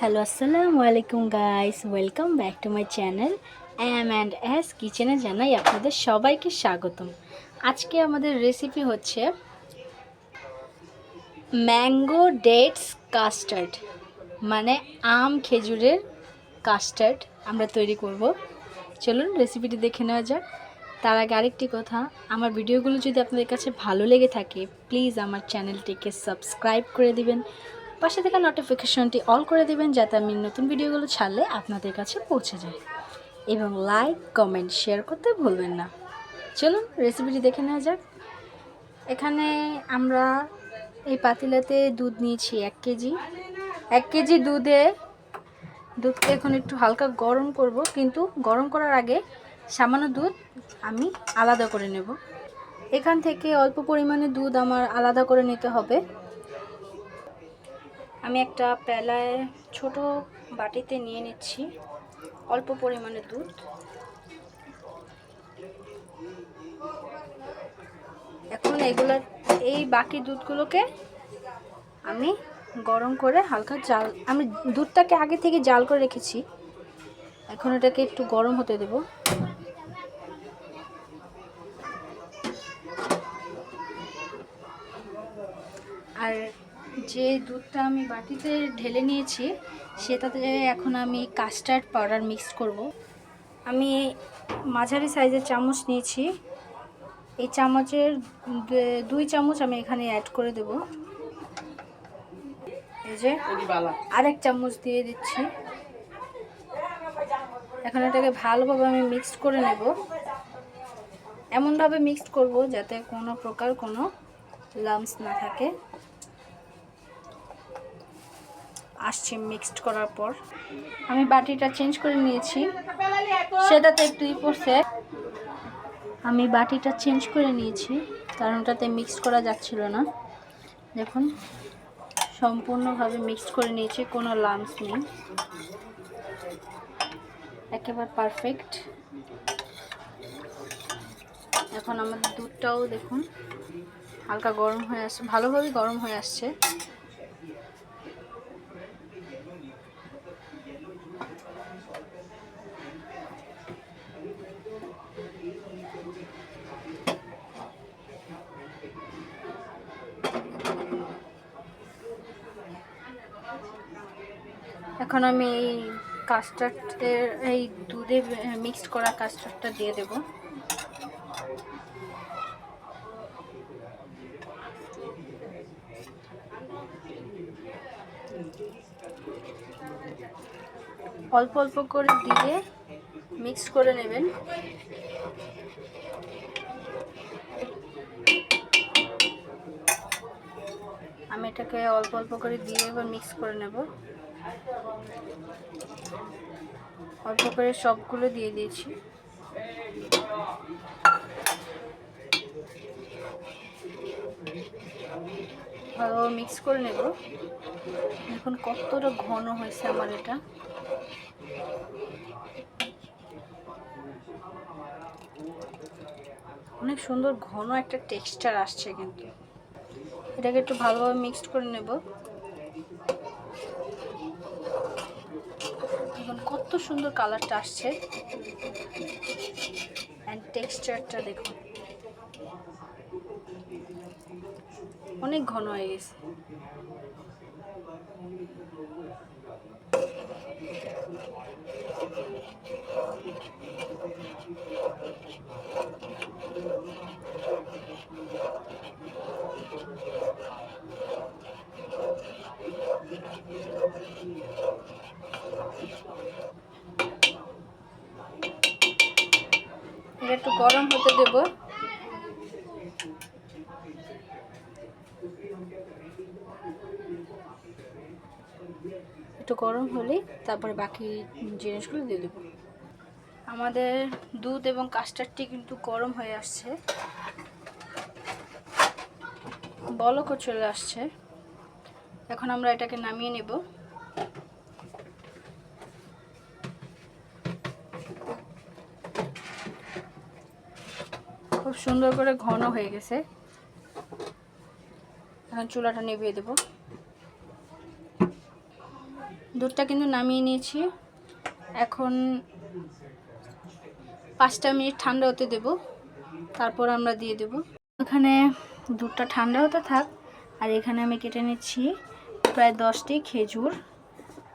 Hello আসসালামু আলাইকুম guys welcome back to my channel M and S কিচেনে জানাই আপনাদের সবাইকে স্বাগতম। আজকে আমাদের রেসিপি হচ্ছে ম্যাঙ্গো ডেটস কাস্টার্ড মানে আম খেজুরের কাস্টার্ড আমরা তৈরি করব। চলুন রেসিপিটি দেখে নেওয়া যাক। তার আগে আরেকটি কথা, আমার ভিডিওগুলো যদি আপনাদের কাছে ভালো লেগে থাকে প্লিজ আমার চ্যানেলটিকে সাবস্ক্রাইব করে দিবেন। পাশে থাকা নোটিফিকেশনটি অল করে দেবেন যাতে আমি নতুন ভিডিওগুলো ছাড়লে আপনাদের কাছে পৌঁছে যায়। এবং লাইক কমেন্ট শেয়ার করতে ভুলবেন না। চলুন রেসিপিটি দেখে নেওয়া যাক। এখানে আমরা এই পাতিলাতে দুধ নিয়েছি এক কেজি। এক কেজি দুধে, দুধকে এখন একটু হালকা গরম করব, কিন্তু গরম করার আগে সামান্য দুধ আমি আলাদা করে নেব। এখান থেকে অল্প পরিমাণে দুধ আমার আলাদা করে নিতে হবে। আমি একটা পেলায় ছোট বাটিতে নিয়ে নিচ্ছি, অল্প পরিমাণে দুধ। এখন এগুলো, এই বাকি দুধগুলোকে আমি গরম করে হালকা জাল, আমি দুধটাকে আগে থেকে জাল করে রেখেছি। এখন এটাকে একটু গরম হতে দেব। আর যে দুধটা আমি বাটিতে ঢেলে নিয়েছি, সেটাতে এখন আমি কাস্টার্ড পাউডার মিক্স করব। আমি মাঝারি সাইজের চামচ নিয়েছি। এই চামচের দুই চামচ আমি এখানে অ্যাড করে দেব। এই যে আরেক চামচ দিয়ে দিচ্ছি। এখন এটাকে ভালোভাবে আমি মিক্সড করে নেব। এমনভাবে মিক্সড করব যাতে কোনো প্রকার কোনো লামস না থাকে। আসছে মিক্সড করার পর। আমি বাটিটা চেঞ্জ করে নিয়েছি। সেটাতে একটুই পড়ছে। আমি বাটিটা চেঞ্জ করে নিয়েছি, কারণ ওটাতে মিক্সড করা যাচ্ছিল না। দেখুন, সম্পূর্ণভাবে মিক্সড করে নিয়েছি, কোনো লামস নেই। একেবারে পারফেক্ট এখন আমাদের দুধটাও দেখুন, হালকা গরম হয়ে আসছে, ভালোভাবে গরম হয়ে আসছে। এখন আমি এই কাস্টার্ডের এই দুধে মিক্সড করা কাস্টার্ডটা দিয়ে দেব। অল্প অল্প করে দিয়ে মিক্স করে নেবেন। আমি এটাকে অল্প অল্প করে দিয়ে এবার মিক্স করে নেব। অল্প করে সবগুলো দিয়ে দিয়েছি। ভালো মিক্স করে নেব। এখন কতটা ঘন হয়েছে আমার এটা। অনেক সুন্দর ঘন একটা টেক্সচার আসছে কিন্তু। এটাকে একটু ভালোভাবে মিক্সড করে নেব এখন কত সুন্দর কালারটা আসছে। অ্যান্ড টেক্সচারটা দেখুন। অনেক ঘন হয়ে গেছে। গরম হতে দেব। একটু গরম হলে তারপরে বাকি জিনিসগুলো দিয়ে দেবো। আমাদের দুধ এবং কাস্টার্ডটি কিন্তু গরম হয়ে আসছে। বলকও চলে আসছে। এখন আমরা এটাকে নামিয়ে নেব। খুব সুন্দর করে ঘন হয়ে গেছে। এখন চুলাটা নিভিয়ে দেব। দুধটা কিন্তু নামিয়ে নিয়েছি। এখন পাঁচটা মিনিট ঠান্ডা হতে দেব। তারপর আমরা দিয়ে দেব। এখানে দুধটা ঠান্ডা হতে থাক। আর এখানে আমি কেটে নিচ্ছি প্রায় দশটি খেজুর।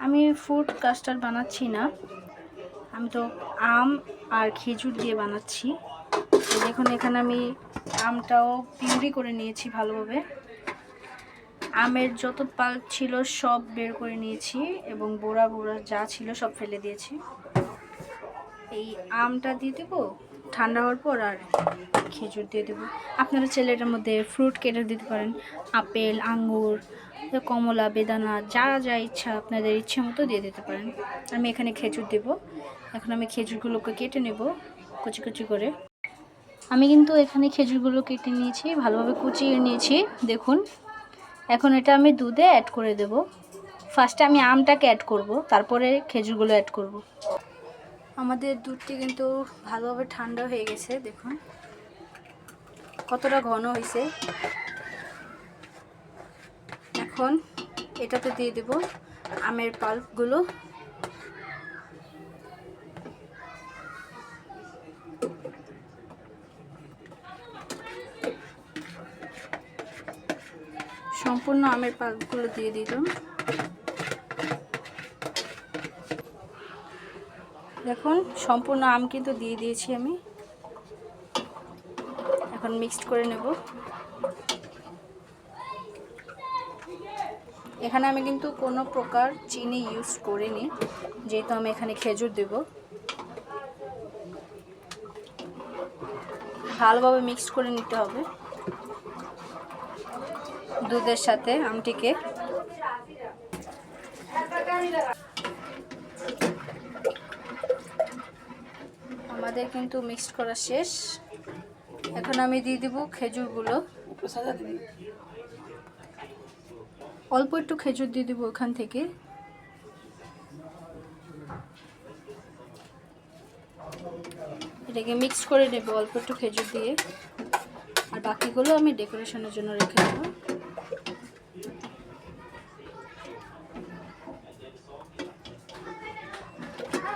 আমি ফ্রুট কাস্টার্ড বানাচ্ছি না। আমি তো আম আর খেজুর দিয়ে বানাচ্ছি। দেখুন, এখানে আমি আমটাও পিউরি করে নিয়েছি ভালোভাবে। আমের যত পাল ছিল সব বের করে নিয়েছি এবং বোড়া বোড়া যা ছিল সব ফেলে দিয়েছি। এই আমটা দিয়ে দেবো, ঠান্ডা হওয়ার পর আর খেজুর দিয়ে দেবো। আপনারা ছেলেটার মধ্যে ফ্রুট কেটে দিতে পারেন, আপেল, আঙ্গুর, কমলা, বেদানা, যা যা ইচ্ছা আপনাদের ইচ্ছে মতো দিয়ে দিতে পারেন। আমি এখানে খেজুর দেব। এখন আমি খেজুরগুলোকে কেটে নেব, কুচি কুচি করে। আমি কিন্তু এখানে খেজুরগুলো কেটে নিয়েছি, ভালোভাবে কুচিয়ে নিয়েছি, দেখুন। এখন এটা আমি দুধে অ্যাড করে দেব। ফার্স্টে আমি আমটাকে অ্যাড করব, তারপরে খেজুরগুলো অ্যাড করব। আমাদের দুধটি কিন্তু ভালোভাবে ঠান্ডা হয়ে গেছে, দেখুন। কতটা ঘন হয়েছে। এখন এটাতে দিয়ে দেব আমের পাল্পগুলো সম্পূর্ণ আমের পাকগুলো দিয়ে দিলাম। দেখুন, সম্পূর্ণ আম কিন্তু দিয়ে দিয়েছি আমি। এখন মিক্সড করে নেব। এখানে আমি কিন্তু কোনো প্রকার চিনি ইউজ করিনি, যেহেতু আমি এখানে খেজুর দেব। ভালোভাবে মিক্সড করে নিতে হবে। দুধের সাথে আমটিকে। আমাদের কিন্তু মিক্সড করা শেষ। এখন আমি দিয়ে দিব খেজুরগুলো। অল্প একটু খেজুর দিয়ে দিব ওখান থেকে। এটাকে মিক্স করে নেব অল্প একটু খেজুর দিয়ে। আর বাকিগুলো আমি ডেকোরেশনের জন্য রেখে দেবো।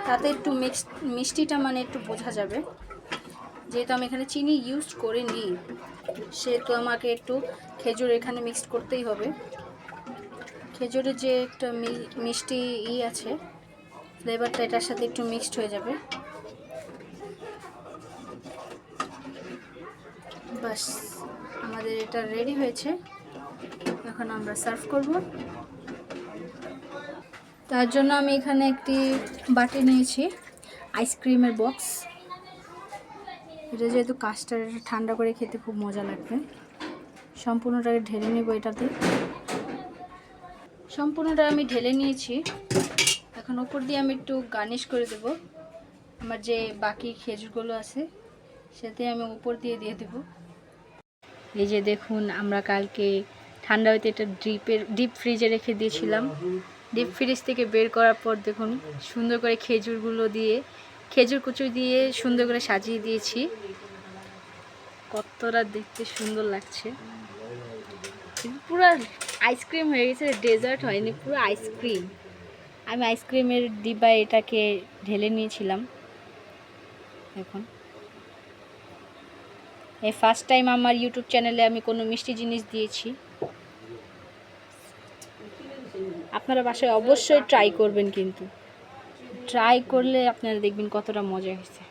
তাতে একটু মিক্স, মিষ্টিটা মানে একটু বোঝা যাবে। যেহেতু আমি এখানে চিনি ইউজ করিনি, সেহেতু আমাকে একটু খেজুর এখানে মিক্সড করতেই হবে। খেজুরের যে একটা মিষ্টি ই আছে ফ্লেভারটা এটার সাথে একটু মিক্সড হয়ে যাবে। বাস, আমাদের এটা রেডি হয়েছে। এখন আমরা সার্ভ করব। তার জন্য আমি এখানে একটি বাটি নিয়েছি, আইসক্রিমের বক্স। এটা যেহেতু কাস্টার ঠান্ডা করে খেতে খুব মজা লাগবে। সম্পূর্ণটাকে ঢেলে নেব এটাতে। সম্পূর্ণটা আমি ঢেলে নিয়েছি। এখন ওপর দিয়ে আমি একটু গার্নিশ করে দেব। আমার যে বাকি খেজুরগুলো আছে সাথে আমি উপর দিয়ে দিয়ে দেব। এই যে দেখুন, আমরা কালকে ঠান্ডা হইতে এটা ডিপের ডিপ ফ্রিজে রেখে দিয়েছিলাম। ডিপ ফ্রিজ থেকে বের করার পর দেখুন, সুন্দর করে খেজুরগুলো দিয়ে, খেজুর কুচু দিয়ে সুন্দর করে সাজিয়ে দিয়েছি। কতটা দেখতে সুন্দর লাগছে। পুরো আইসক্রিম হয়ে গেছে, ডেজার্ট হয়নি, পুরো আইসক্রিম। আমি আইসক্রিমের ডিব্বায় এটাকে ঢেলে নিয়েছিলাম। এখন এই ফার্স্ট টাইম আমার ইউটিউব চ্যানেলে আমি কোনো মিষ্টি জিনিস দিয়েছি। আপনারা বাসায় অবশ্যই ট্রাই করবেন কিন্তু। ট্রাই করলে আপনারা দেখবেন কতটা মজা হয়েছে।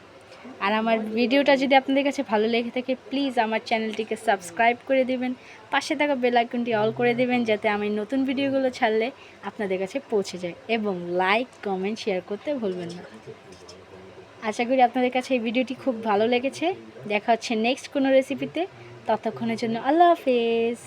আর আমার ভিডিওটা যদি আপনাদের কাছে ভালো লেগে থাকে প্লিজ আমার চ্যানেলটিকে সাবস্ক্রাইব করে দেবেন। পাশে থাকা বেল আইকনটি অল করে দেবেন, যাতে আমি নতুন ভিডিওগুলো ছাড়লে আপনাদের কাছে পৌঁছে যায়। এবং লাইক কমেন্ট শেয়ার করতে ভুলবেন না। আশা করি আপনাদের কাছে এই ভিডিওটি খুব ভালো লেগেছে। দেখা হচ্ছে নেক্সট কোনো রেসিপিতে ততক্ষণের জন্য আল্লাহ হাফেজ।